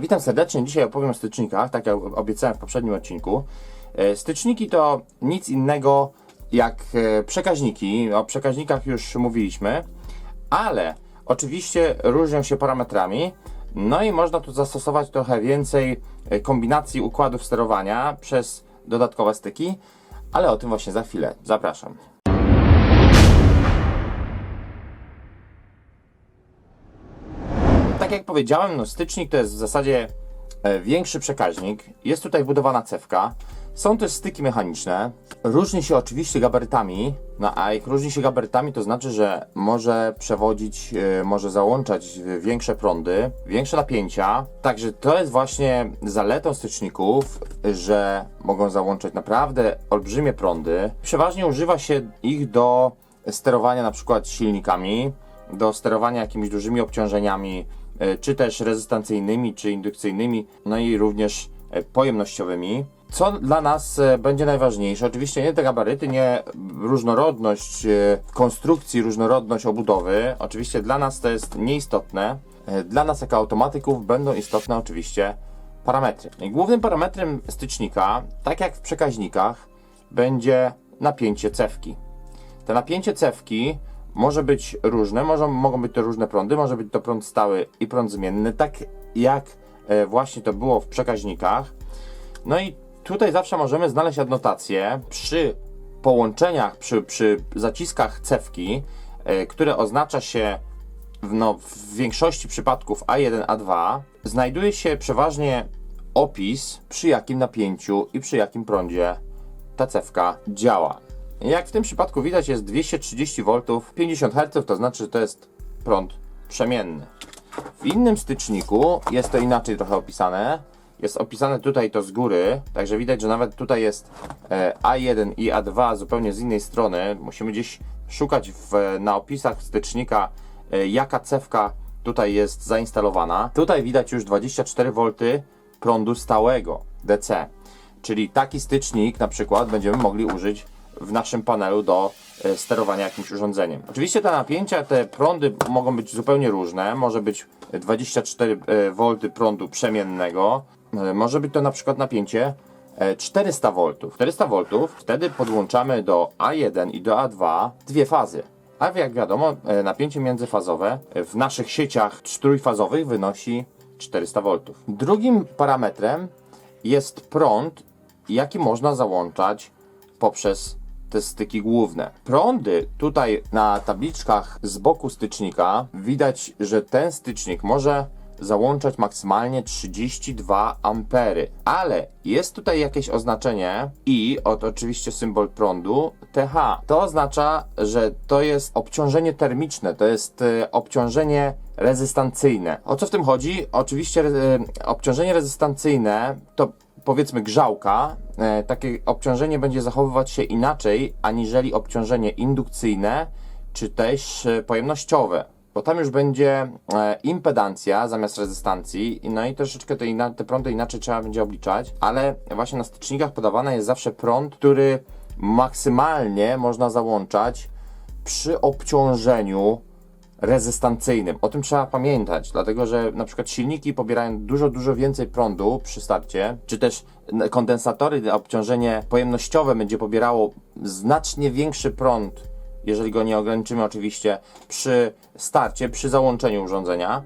Witam serdecznie. Dzisiaj opowiem o stycznikach, tak jak obiecałem w poprzednim odcinku. E, Styczniki to nic innego jak e, przekaźniki. O przekaźnikach już mówiliśmy, ale oczywiście różnią się parametrami. No i można tu zastosować trochę więcej e, kombinacji układów sterowania przez dodatkowe styki, ale o tym właśnie za chwilę. Zapraszam. Tak jak powiedziałem, no stycznik to jest w zasadzie e, większy przekaźnik. Jest tutaj wbudowana cewka. Są też styki mechaniczne. Różni się oczywiście gabarytami. No a jak różni się gabarytami, to znaczy, że może przewodzić, e, może załączać większe prądy, większe napięcia. Także to jest właśnie zaletą styczników, że mogą załączać naprawdę olbrzymie prądy. Przeważnie używa się ich do sterowania na przykład silnikami, do sterowania jakimiś dużymi obciążeniami, czy też rezystancyjnymi, czy indukcyjnymi, no i również e, pojemnościowymi. Co dla nas e, będzie najważniejsze? Oczywiście nie te gabaryty, nie różnorodność e, konstrukcji, różnorodność obudowy. Oczywiście dla nas to jest nieistotne. E, Dla nas jako automatyków będą istotne oczywiście parametry. I głównym parametrem stycznika, tak jak w przekaźnikach, będzie napięcie cewki. To napięcie cewki może być różne, może, mogą być to różne prądy, może być to prąd stały i prąd zmienny, tak jak e, właśnie to było w przekaźnikach. No i tutaj zawsze możemy znaleźć adnotację przy połączeniach, przy, przy zaciskach cewki, e, które oznacza się w, no, w większości przypadków A1, A2, znajduje się przeważnie opis, przy jakim napięciu i przy jakim prądzie ta cewka działa. Jak w tym przypadku widać jest 230 V, 50 Hz, to znaczy, że to jest prąd przemienny. W innym styczniku jest to inaczej trochę opisane. Jest opisane tutaj to z góry, także widać, że nawet tutaj jest e, A1 i A2 zupełnie z innej strony. Musimy gdzieś szukać w, na opisach stycznika, e, jaka cewka tutaj jest zainstalowana. Tutaj widać już 24 V prądu stałego DC. Czyli taki stycznik na przykład będziemy mogli użyć w naszym panelu do e, sterowania jakimś urządzeniem. Oczywiście te napięcia, te prądy mogą być zupełnie różne. Może być 24 V prądu przemiennego. E, Może być to na przykład napięcie e, 400 V. 400 V wtedy podłączamy do A1 i do A2 dwie fazy. A jak wiadomo, e, napięcie międzyfazowe w naszych sieciach trójfazowych wynosi 400 V. Drugim parametrem jest prąd, jaki można załączać poprzez te styki główne. Prądy tutaj na tabliczkach z boku stycznika widać, że ten stycznik może załączać maksymalnie 32 ampery, ale jest tutaj jakieś oznaczenie i od oczywiście symbol prądu TH. To oznacza, że to jest obciążenie termiczne, to jest e, obciążenie rezystancyjne. O co w tym chodzi? Oczywiście e, obciążenie rezystancyjne to powiedzmy grzałka, e, takie obciążenie będzie zachowywać się inaczej aniżeli obciążenie indukcyjne czy też e, pojemnościowe. Bo tam już będzie e, impedancja zamiast rezystancji, no i troszeczkę te, te prądy inaczej trzeba będzie obliczać, ale właśnie na stycznikach podawany jest zawsze prąd, który maksymalnie można załączać przy obciążeniu rezystancyjnym. O tym trzeba pamiętać, dlatego że na przykład silniki pobierają dużo, dużo więcej prądu przy starcie, czy też kondensatory, obciążenie pojemnościowe będzie pobierało znacznie większy prąd, jeżeli go nie ograniczymy oczywiście przy starcie, przy załączeniu urządzenia.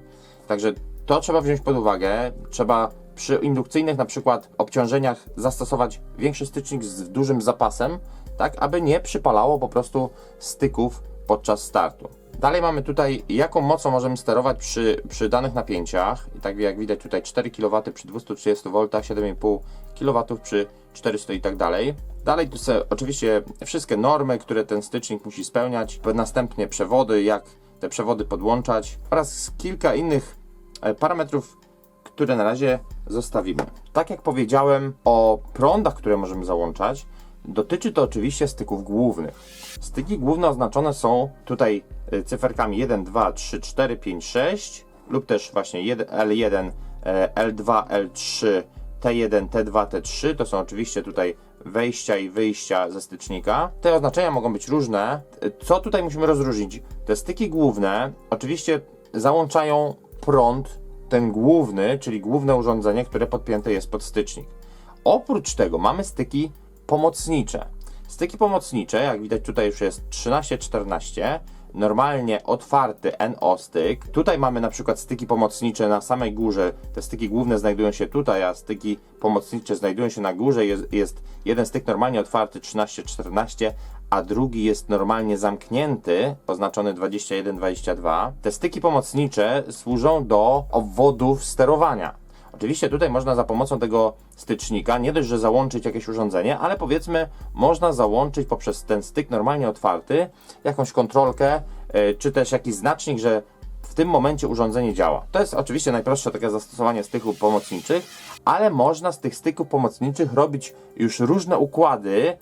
Także to trzeba wziąć pod uwagę. Trzeba przy indukcyjnych na przykład obciążeniach zastosować większy stycznik z dużym zapasem, tak aby nie przypalało po prostu styków podczas startu. Dalej mamy tutaj, jaką mocą możemy sterować przy, przy danych napięciach. I tak jak widać tutaj 4 kW przy 230 V, 7,5 kW przy 400 i tak dalej. Dalej tu są oczywiście wszystkie normy, które ten stycznik musi spełniać. Następnie przewody, jak te przewody podłączać oraz kilka innych e, parametrów, które na razie zostawimy. Tak jak powiedziałem o prądach, które możemy załączać, dotyczy to oczywiście styków głównych. Styki główne oznaczone są tutaj y, cyferkami 1, 2, 3, 4, 5, 6 lub też właśnie 1, L1, e, L2, L3, T1, T2, T3. To są oczywiście tutaj wejścia i wyjścia ze stycznika. Te oznaczenia mogą być różne. Co tutaj musimy rozróżnić? Te styki główne oczywiście załączają prąd ten główny, czyli główne urządzenie, które podpięte jest pod stycznik. Oprócz tego mamy styki pomocnicze. Styki pomocnicze, jak widać tutaj już jest 13-14, normalnie otwarty NO styk. Tutaj mamy na przykład styki pomocnicze na samej górze. Te styki główne znajdują się tutaj, a styki pomocnicze znajdują się na górze. Jest, jest jeden styk normalnie otwarty 13-14, a drugi jest normalnie zamknięty, oznaczony 21-22. Te styki pomocnicze służą do obwodów sterowania. Oczywiście tutaj można za pomocą tego stycznika nie dość, że załączyć jakieś urządzenie, ale powiedzmy można załączyć poprzez ten styk normalnie otwarty jakąś kontrolkę, yy, czy też jakiś znacznik, że w tym momencie urządzenie działa. To jest oczywiście najprostsze takie zastosowanie styków pomocniczych, ale można z tych styków pomocniczych robić już różne układy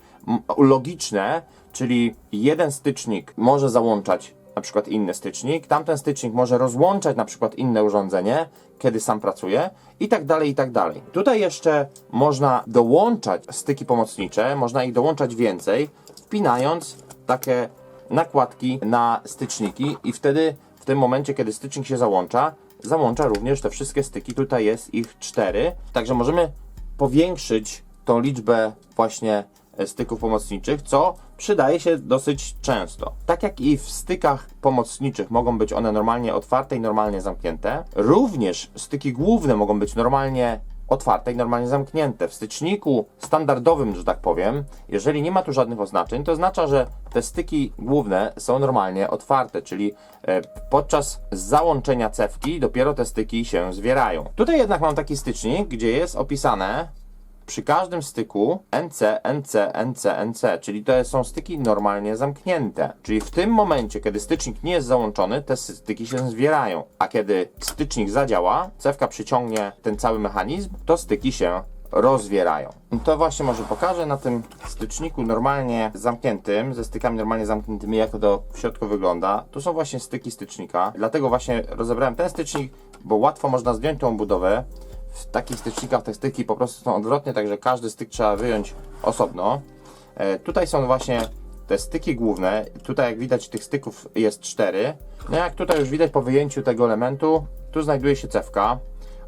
logiczne, czyli jeden stycznik może załączać na przykład inny stycznik, tamten stycznik może rozłączać na przykład inne urządzenie, kiedy sam pracuje i tak dalej, i tak dalej. Tutaj jeszcze można dołączać styki pomocnicze, można ich dołączać więcej, wpinając takie nakładki na styczniki i wtedy w tym momencie, kiedy stycznik się załącza, załącza również te wszystkie styki, tutaj jest ich cztery, także możemy powiększyć tą liczbę właśnie e, styków pomocniczych, co przydaje się dosyć często. Tak jak i w stykach pomocniczych mogą być one normalnie otwarte i normalnie zamknięte, również styki główne mogą być normalnie otwarte i normalnie zamknięte. W styczniku standardowym, że tak powiem, jeżeli nie ma tu żadnych oznaczeń, to oznacza, że te styki główne są normalnie otwarte, czyli e, podczas załączenia cewki dopiero te styki się zwierają. Tutaj jednak mam taki stycznik, gdzie jest opisane przy każdym styku NC, NC, NC, NC, czyli to są styki normalnie zamknięte. Czyli w tym momencie, kiedy stycznik nie jest załączony, te styki się zwierają. A kiedy stycznik zadziała, cewka przyciągnie ten cały mechanizm, to styki się rozwierają. To właśnie może pokażę na tym styczniku normalnie zamkniętym, ze stykami normalnie zamkniętymi, jak to w środku wygląda. Tu są właśnie styki stycznika, dlatego właśnie rozebrałem ten stycznik, bo łatwo można zdjąć tą budowę. W takich stycznikach te styki po prostu są odwrotnie, także każdy styk trzeba wyjąć osobno. E, tutaj są właśnie te styki główne. Tutaj jak widać tych styków jest 4. No jak tutaj już widać po wyjęciu tego elementu, tu znajduje się cewka.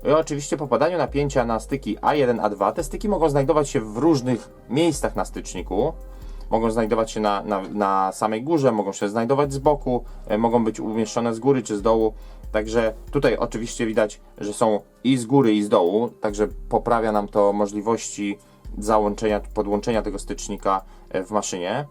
I oczywiście po podaniu napięcia na styki A1, A2, te styki mogą znajdować się w różnych miejscach na styczniku. Mogą znajdować się na, na, na samej górze, mogą się znajdować z boku, e, mogą być umieszczone z góry czy z dołu. Także tutaj oczywiście widać, że są i z góry i z dołu, także poprawia nam to możliwości załączenia, podłączenia tego stycznika e, w maszynie.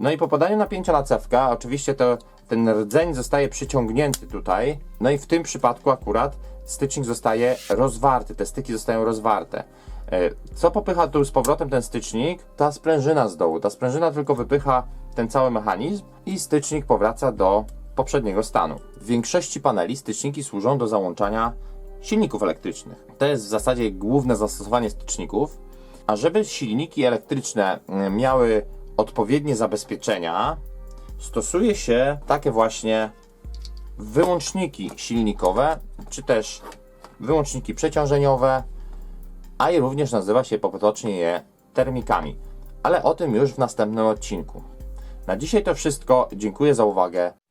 No i po podaniu napięcia na cewkę, oczywiście to, ten rdzeń zostaje przyciągnięty tutaj. No i w tym przypadku akurat stycznik zostaje rozwarty, te styki zostają rozwarte. E, Co popycha tu z powrotem ten stycznik? Ta sprężyna z dołu. Ta sprężyna tylko wypycha ten cały mechanizm i stycznik powraca do poprzedniego stanu. W większości paneli styczniki służą do załączania silników elektrycznych. To jest w zasadzie główne zastosowanie styczników. A żeby silniki elektryczne mm, miały odpowiednie zabezpieczenia, stosuje się takie właśnie wyłączniki silnikowe, czy też wyłączniki przeciążeniowe, a i również nazywa się potocznie je termikami. Ale o tym już w następnym odcinku. Na dzisiaj to wszystko. Dziękuję za uwagę.